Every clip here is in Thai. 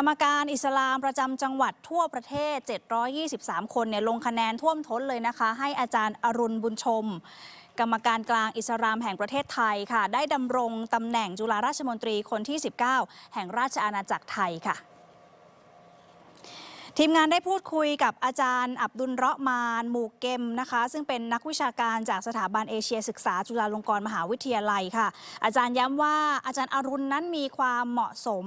กรรมการอิสลามประจำจังหวัดทั่วประเทศ 723 คนเนี่ยลงคะแนนท่วมท้นเลยนะคะ ให้อาจารย์อรุณบุญชม กรรมการกลางอิสลามแห่งประเทศไทยค่ะ ได้ดำรงตำแหน่งจุฬาราชมนตรีคนที่ 19 แห่งราชอาณาจักรไทยค่ะ ทีมงานได้พูดคุยกับอาจารย์ อับดุลเราะมานหมูเกมนะคะ ซึ่งเป็นนักวิชาการจากสถาบันเอเชียศึกษา จุฬาลงกรณ์มหาวิทยาลัยค่ะ อาจารย์ย้ำว่าอาจารย์อรุณนั้นมีความเหมาะสม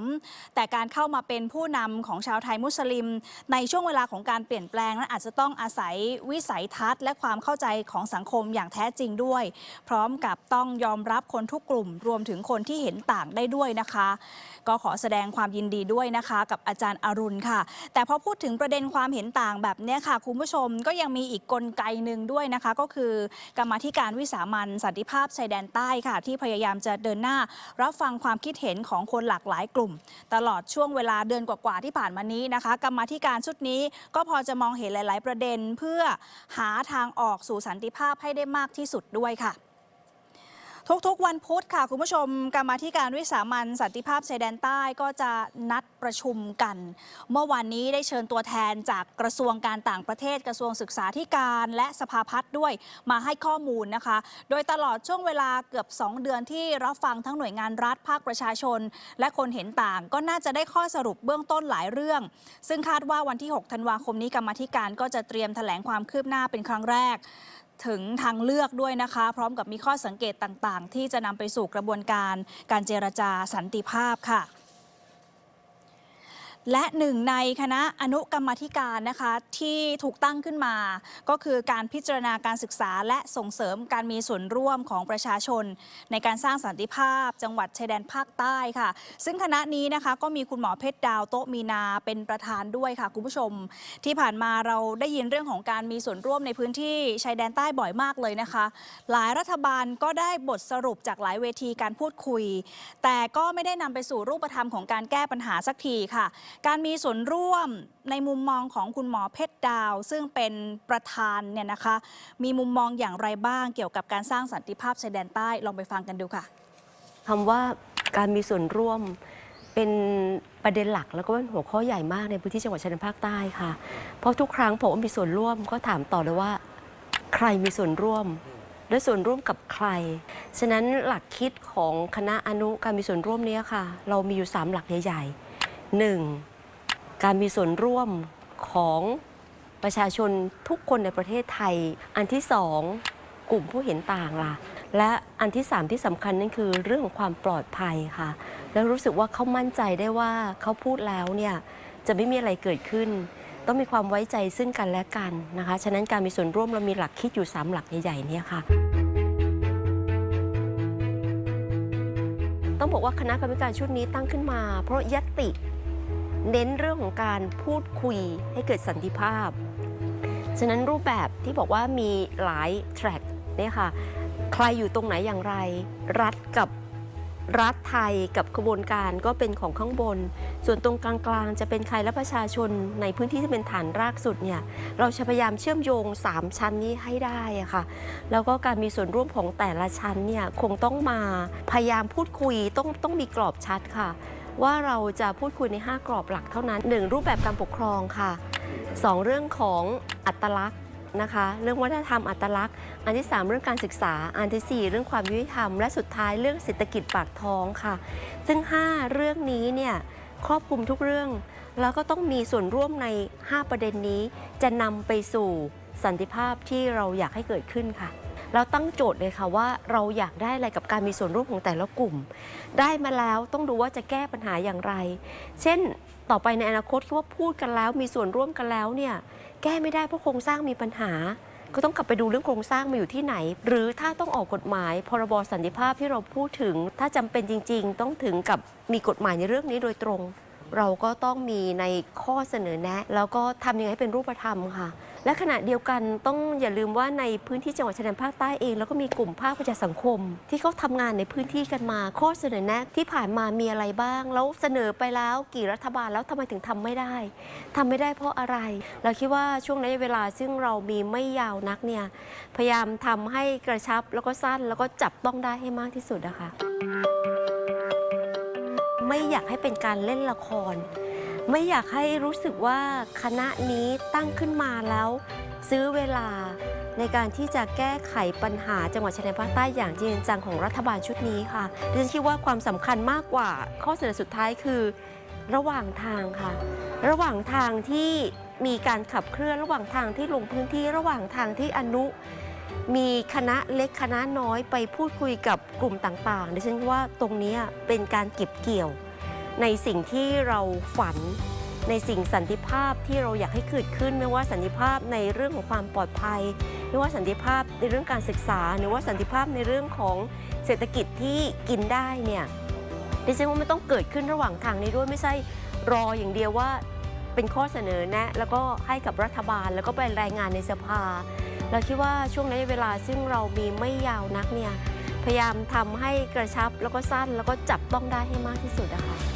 แต่การเข้ามาเป็นผู้นำของชาวไทยมุสลิม ในช่วงเวลาของการเปลี่ยนแปลงนั้นอาจจะต้องอาศัยวิสัยทัศน์ และความเข้าใจของสังคมอย่างแท้จริงด้วย พร้อมกับต้องยอมรับคนทุกกลุ่ม รวมถึงคนที่เห็นต่างได้ด้วยนะคะ ก็ขอแสดงความยินดีด้วยนะคะ กับอาจารย์อรุณค่ะ แต่พอพูดถึงประเด็นความเห็นต่างแบบนี้ค่ะ คุณผู้ชมก็ยังมีอีกกลไกหนึ่งด้วยนะคะ ก็คือกรรมธิการวิสามันสันติภาพชายแดนใต้ค่ะ ที่พยายามจะเดินหน้า รับฟังความคิดเห็นของคนหลากหลายกลุ่ม ตลอดช่วงเวลาเดือนกว่าๆที่ผ่านมานี้นะคะ กรรมธิการชุดนี้ก็พอจะมองเห็นหลาย ๆ ประเด็นเพื่อหาทางออกสู่สันติภาพให้ได้มากที่สุดด้วยค่ะ ทุกๆ วันพุธค่ะ คุณผู้ชมกรรมาธิการวิสามันสันติภาพชายแดนใต้ก็จะนัดประชุมกัน เมื่อวานนี้ได้เชิญตัวแทนจากกระทรวงการต่างประเทศกระทรวงศึกษาธิการและสภาพัฒน์ด้วยมาให้ข้อมูลนะคะ โดยตลอดช่วงเวลาเกือบ 2 เดือนที่รับฟังทั้งหน่วยงานรัฐภาคประชาชน และคนเห็นต่างก็น่าจะได้ข้อสรุปเบื้องต้นหลายเรื่อง ซึ่งคาดว่าวันที่ 6 ธันวาคมนี้กรรมาธิการก็จะเตรียมแถลงความคืบหน้าเป็นครั้งแรก ถึงทางเลือกด้วยนะคะ พร้อมกับมีข้อสังเกตต่างๆ ที่จะนำไปสู่กระบวนการการเจรจาสันติภาพค่ะ และหนึ่งในคณะอนุกรรมธิการนะคะที่ถูกตั้งขึ้นมา ก็คือการพิจารณาการศึกษาและส่งเสริมการมีส่วนร่วมของประชาชน ในการสร้างสันติภาพ จังหวัดชายแดนภาคใต้ค่ะ ซึ่งคณะนี้นะคะก็มีคุณหมอเพชรดาวโต๊ะมีนาเป็นประธานด้วยค่ะคุณผู้ชม ที่ผ่านมาเราได้ยินเรื่องของการมีส่วนร่วมในพื้นที่ชายแดนใต้บ่อยมากเลยนะคะ หลายรัฐบาลก็ได้บทสรุปจากหลายเวทีการพูดคุย แต่ก็ไม่ได้นำไปสู่รูปธรรมของการแก้ปัญหาสักทีค่ะการมีส่วนร่วมในมุมมองของคุณหมอเพชรดาว ซึ่งเป็นประธานเนี่ยนะคะ มีมุมมองอย่างไรบ้างเกี่ยวกับการสร้างสันติภาพชายแดนใต้ลองไปฟังกันดูค่ะคำว่าการมีส่วนร่วมเป็นประเด็นหลักแล้วก็เป็นหัวข้อใหญ่มากในพื้นที่จังหวัดชายแดนภาคใต้ค่ะ เพราะทุกครั้งผมมีส่วนร่วมก็ถามต่อเลยว่า ใครมีส่วนร่วม และส่วนร่วมกับใคร ฉะนั้นหลักคิดของคณะอนุการมีส่วนร่วมเนี้ยค่ะ เรามีอยู่ 3 หลักใหญ่ๆ หนึ่งการมีส่วนร่วมของประชาชนทุกคนในประเทศไทย อันที่สองกลุ่มผู้เห็นต่างล่ะ และอันที่สามที่สำคัญนั่นคือเรื่องของความปลอดภัยค่ะ แล้วรู้สึกว่าเขามั่นใจได้ว่าเขาพูดแล้วเนี่ยจะไม่มีอะไรเกิดขึ้น ต้องมีความไว้ใจซึ่งกันและกันนะคะ ฉะนั้นการมีส่วนร่วมเรามีหลักคิดอยู่ 3 หลักใหญ่ๆเนี่ยค่ะ ต้องบอกว่าคณะกรรมการชุดนี้ตั้งขึ้นมา เพราะยตติ เน้นเรื่องของการพูดคุยให้เกิดสันติภาพ ฉะนั้นรูปแบบที่บอกว่ามีหลายแทร็กเนี่ยค่ะ ใครอยู่ตรงไหนอย่างไร รัฐกับรัฐไทยกับขบวนการก็เป็นของข้างบน ส่วนตรงกลางๆ จะเป็นใครและประชาชนในพื้นที่ที่เป็นฐานรากสุดเนี่ย เราจะพยายามเชื่อมโยง 3 ชั้นนี้ให้ได้อะค่ะ แล้วก็การมีส่วนร่วมของแต่ละชั้นเนี่ยคงต้องมาพยายามพูดคุยต้องต้องมีกรอบชัดค่ะ ว่าเราจะพูดคุยใน 5 กรอบหลักเท่านั้น 1. รูปแบบการปกครองค่ะ 2. เรื่องของอัตลักษณ์นะคะ เรื่องวัฒนธรรมอัตลักษณ์ อันที่ 3 เรื่องการศึกษา อันทีสี่ 4 เรื่องความยุติธรรม และสุดท้ายเรื่องเศรษฐกิจปากท้องค่ะ ซึ่ง 5 เรื่องนี้เนี่ยครอบคลุมทุกเรื่อง แล้วก็ต้องมีส่วนร่วมใน 5 ประเด็นนี้ จะนำไปสู่สันติภาพที่เราอยากให้เกิดขึ้นค่ะ เราตั้งโจทย์เลยค่ะว่าเราอยากได้อะไรกับการมีส่วนร่วมของแต่ละกลุ่ม ได้มาแล้วต้องดูว่าจะแก้ปัญหาอย่างไร เช่น ต่อไปในอนาคตว่าพูดกันแล้ว มีส่วนร่วมกันแล้วเนี่ยแก้ไม่ได้เพราะโครงสร้างมีปัญหา ก็ต้องกลับไปดูเรื่องโครงสร้างมาอยู่ที่ไหน หรือถ้าต้องออกกฎหมาย พรบสันติภาพที่เราพูดถึง ถ้าจำเป็นจริง ๆ ต้องถึงกับมีกฎหมายในเรื่องนี้โดยตรง เราก็ต้องมีในข้อเสนอแนะ แล้วก็ทำยังไงให้เป็นรูปธรรมค่ะ และขณะเดียวกันต้องอย่าลืมว่าในพื้นที่จังหวัดชายแดนภาคใต้เอง แล้วก็มีกลุ่มภาคประชาสังคม ที่เขาทำงานในพื้นที่กันมาข้อเสนอแนะที่ผ่านมามีอะไรบ้าง แล้วเสนอไปแล้วกี่รัฐบาลแล้วทำไมถึงทำไม่ได้ทำไม่ได้เพราะอะไร เราคิดว่าช่วงระยะเวลาซึ่งเรามีไม่ยาวนักเนี่ยพยายามทำให้กระชับแล้วก็สั้นแล้วก็จับต้องได้ให้มากที่สุดนะคะไม่อยากให้เป็นการเล่นละคร ไม่อยากให้รู้สึกว่าคณะนี้ตั้งขึ้นมาแล้ว ซื้อเวลาในการที่จะแก้ไขปัญหาจังหวัดชายแดนภาคใต้อย่างจริงจังของรัฐบาลชุดนี้ค่ะดิฉันคิดว่าความสำคัญมากกว่าข้อเสนอสุดท้ายคือ ระหว่างทางค่ะ ระหว่างทางที่มีการขับเคลื่อนระหว่างทางที่ลงพื้นที่ระหว่างทางที่อนุ มีคณะเล็กคณะน้อยไปพูดคุยกับกลุ่มต่างๆดิฉันว่าตรงนี้เป็นการเก็บเกี่ยว ในสิ่งที่เราฝัน ในสิ่งสันติภาพที่เราอยากให้เกิดขึ้น ไม่ว่าสันติภาพในเรื่องของความปลอดภัย ไม่ว่าสันติภาพในเรื่องการศึกษา หรือว่าสันติภาพในเรื่องของเศรษฐกิจที่กินได้เนี่ยดิฉันว่ามันต้องเกิดขึ้นระหว่างทางนี้ด้วยไม่ใช่รออย่างเดียวว่าเป็นข้อเสนอแนะ แล้วก็ให้กับรัฐบาลแล้วก็ไปรายงานในสภา เราคิดว่าช่วงระยะเวลาซึ่งเรามีไม่ยาวนักเนี่ยพยายามทำให้กระชับแล้วก็สั้นแล้วก็จับต้องได้ให้มากที่สุดนะคะ